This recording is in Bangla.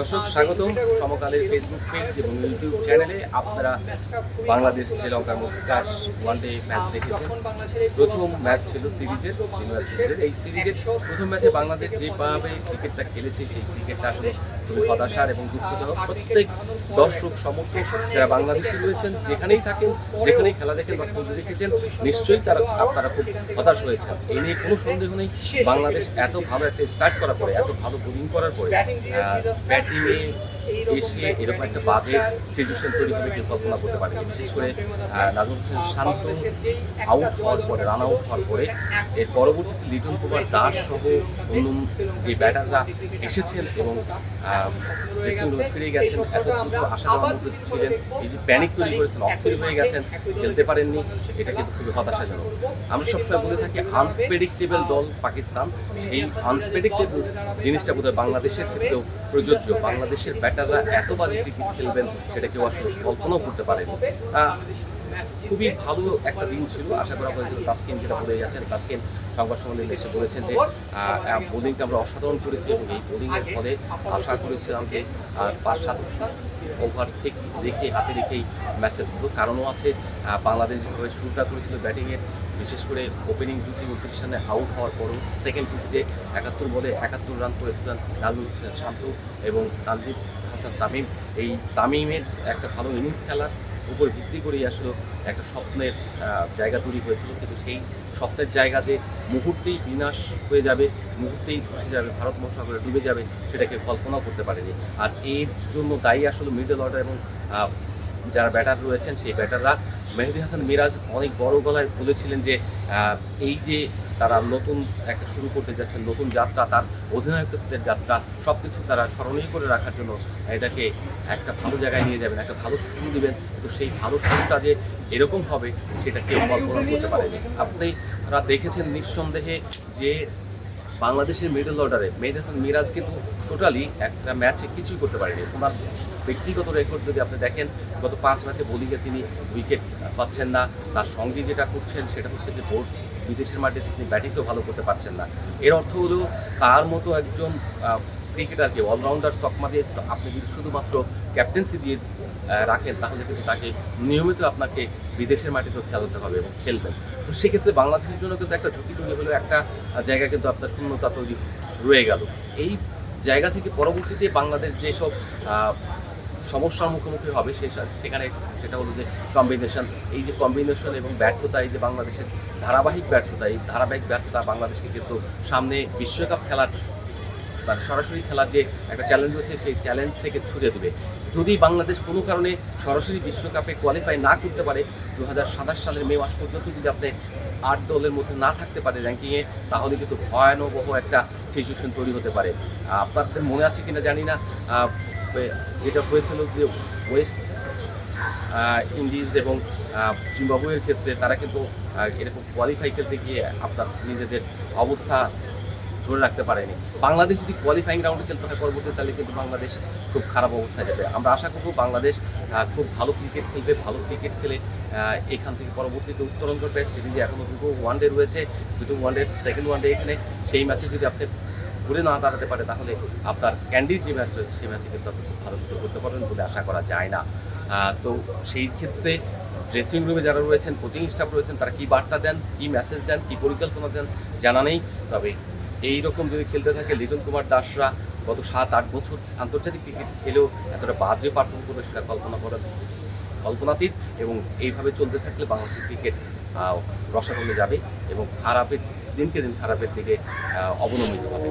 দর্শক স্বাগত সমকালের ফেসবুক পেজ এবং ইউটিউব চ্যানেলে আপনারা বাংলাদেশ শ্রীলঙ্কার মধ্যকার ওয়ান ডে ম্যাচ দেখেছেন। প্রথম ম্যাচ ছিল সিরিজের এই সিরিজের প্রথম ম্যাচে বাংলাদেশ যেভাবে ক্রিকেটটা খেলেছে, সেই ক্রিকেটটা আসলে খুবই হতাশার এবং দুঃখজনক। প্রত্যেক দর্শক, সমর্থক যারা বাংলাদেশে রয়েছেন, যেখানেই থাকেন, যেখানেই খেলা দেখেন বা খেলতে দেখেছেন, নিশ্চয়ই তারা, আপনারা খুব হতাশ হয়েছেন। এই নিয়ে কোনো সন্দেহ নেই। বাংলাদেশ এত ভালো একটা স্টার্ট করার পরে, এত ভালো বোলিং করার পরে 因为 এসে এরকম একটা বাজে সিচুয়েশন তৈরি হবে কেউ কল্পনা করতে পারেনি। বিশেষ করে আহ, নাজমুল হোসেন শান্ত আউট হওয়ার পরে রান আউট হওয়ার পরে এর পরবর্তীতে লিটন কুমার দাস সহ অন্য যে ব্যাটাররা এসেছেন এবং ড্রেসিং রুমে ফিরে গেছেন এত দ্রুত আশা মধ্যে ছিলেন। এই যে প্যানিক তৈরি করেছেন অস্থির হয়ে গেছেন খেলতে পারেননি এটা কিন্তু খুবই হতাশাজনক। আমরা সবসময় বলে থাকি আনপ্রেডিক্টেবল দল পাকিস্তান এই আনপ্রেডিক্টেবল জিনিসটা বোধহয় বাংলাদেশের ক্ষেত্রেও প্রযোজ্য। বাংলাদেশের ব্যাটাররা এত বাজে ক্রিকেট খেলবেন সেটা কেউ আসলে কল্পনাও করতে পারেনি। খুবই ভালো একটা দিন ছিল। আশা করা হয়েছিল তাসকিন যেটা বলে গেছেন, তাসকিন সংবাদ সম্মেলনে এসে বলেছেন যে বোলিংটা আমরা অসাধারণ করেছি এবং এই বোলিংয়ের ফলে আশা করেছিলাম যে পাঁচ সাত ওভার থেকে রেখে হাতে রেখেই ম্যাচটা দুটো কারণও আছে বাংলাদেশ যেভাবে শুরুটা করেছিল ব্যাটিংয়ের বিশেষ করে ওপেনিং জুটি উনত্রিশ রানে আউট হওয়ার পরও সেকেন্ড জুটিতে একাত্তর বলে একাত্তর রান করেছিলেন নাজমুল হোসেন শান্ত এবং তানজিদ হাসান তামিম। এই তামিমের একটা ভালো ইনিংস খেলার উপর ভিত্তি করেই আসলে একটা স্বপ্নের জায়গা তৈরি হয়েছিল। কিন্তু সেই স্বপ্নের জায়গা যে মুহূর্তেই বিনাশ হয়ে যাবে, মুহূর্তেই ধসে যাবে, ভারত মহাসাগরে ডুবে যাবে, সেটাকে কল্পনাও করতে পারেনি। আর এর জন্য দায়ী আসলে মিডল অর্ডার এবং যারা ব্যাটার রয়েছেন, সেই ব্যাটাররা। মেহেদি হাসান মিরাজ অনেক বড় গলায় বলেছিলেন যে এই যে তারা নতুন একটা শুরু করতে যাচ্ছেন নতুন যাত্রা, তার অধিনায়কত্বের যাত্রা সব কিছু তারা স্মরণীয় করে রাখার জন্য এটাকে একটা ভালো জায়গায় নিয়ে যাবেন, একটা ভালো শুরু দিবেন। তো সেই ভালো শুরুটা যে এরকম হবে, সেটা কেউ কল্পনা করতে পারেনি। আপনারা দেখেছেন নিঃসন্দেহে যে বাংলাদেশের মিডল অর্ডারে মেহেদ হাসান মিরাজ কিন্তু টোটালি একটা ম্যাচে কিছুই করতে পারেনি। ওনার ব্যক্তিগত রেকর্ড যদি আপনি দেখেন, গত পাঁচ ম্যাচে বোলিংয়ে তিনি উইকেট পাচ্ছেন না। তার সঙ্গে যেটা করছেন, সেটা হচ্ছে যে বোর্ড বিদেশের মাটিতে তিনি ব্যাটিংও ভালো করতে পারছেন না। এর অর্থ হলো তার মতো একজন ক্রিকেটারকে অলরাউন্ডার তকমা দিয়ে আপনি যদি শুধুমাত্র ক্যাপ্টেন্সি দিয়ে রাখেন, তাহলে কিন্তু তাকে নিয়মিত আপনাকে বিদেশের মাটিতেও খেলাতে হবে এবং খেলবেন। তো সেক্ষেত্রে বাংলাদেশের জন্য কিন্তু একটা ঝুঁকি তৈরি হলেও একটা জায়গা কিন্তু আপনার শূন্যতা তৈরি রয়ে গেল। এই জায়গা থেকে পরবর্তীতে বাংলাদেশ যেসব সমস্যার মুখোমুখি হবে সে সেখানে সেটা হলো যে কম্বিনেশন এই যে কম্বিনেশন এবং ব্যর্থতা, এই যে বাংলাদেশের ধারাবাহিক ব্যর্থতা, এই ধারাবাহিক ব্যর্থতা বাংলাদেশকে কিন্তু সামনে বিশ্বকাপ খেলার, তার সরাসরি খেলার যে একটা চ্যালেঞ্জ রয়েছে, সেই চ্যালেঞ্জ থেকে ছুটে দেবে। যদি বাংলাদেশ কোনো কারণে সরাসরি বিশ্বকাপে কোয়ালিফাই না করতে পারে দু হাজার সাতাশ সালের মে মাস পর্যন্ত যদি আপনি আট দলের মধ্যে না থাকতে পারে র্যাঙ্কিংয়ে তাহলে কিন্তু ভয়ানবহ একটা সিচুয়েশন তৈরি হতে পারে। আপনাদের মনে আছে কিনা জানি না। যেটা হয়েছিল যে ওয়েস্ট ইন্ডিজ এবং জিম্বাবুয়ের ক্ষেত্রে তারা কিন্তু এরকম কোয়ালিফাই খেলতে গিয়ে আপনার নিজেদের অবস্থা ধরে রাখতে পারেনি। বাংলাদেশ যদি কোয়ালিফাইং রাউন্ডে খেলতে হয় পরবর্তীতে, তাহলে কিন্তু বাংলাদেশ খুব খারাপ অবস্থায় যাবে। আমরা আশা করব বাংলাদেশ খুব ভালো ক্রিকেট খেলবে, ভালো ক্রিকেট খেলে এখান থেকে পরবর্তীতে উত্তরণ করবে। সিরিজে এখনও দুটো ওয়ান ডে রয়েছে, দুটো one day second one day এখানে। সেই ম্যাচে যদি আপনি ঘুরে না দাঁড়াতে পারে, তাহলে আপনার ক্যান্ডির যে ম্যাচ রয়েছে, সেই ম্যাচে কিন্তু আপনি খুব ভালো কিছু করতে পারবেন বলে আশা করা যায় না। তো সেই ক্ষেত্রে ড্রেসিং রুমে যারা রয়েছেন কোচিং স্টাফ রয়েছেন, তারা কী বার্তা দেন, কী মেসেজ দেন, কী পরিকল্পনা দেন, জানা নেই। তবে এই রকম যদি খেলতে থাকে, লিটন কুমার দাসরা গত সাত, আট বছর আন্তর্জাতিক ক্রিকেট খেলেও এতটা বাজে পারফর্ম করবে সেটা কল্পনা করার কল্পনাতীত এবং এইভাবে চলতে থাকলে বাংলাদেশের ক্রিকেট রসাতলে যাবে এবং খারাপের দিনকে দিন খারাপের দিকে অবনমিত হবে।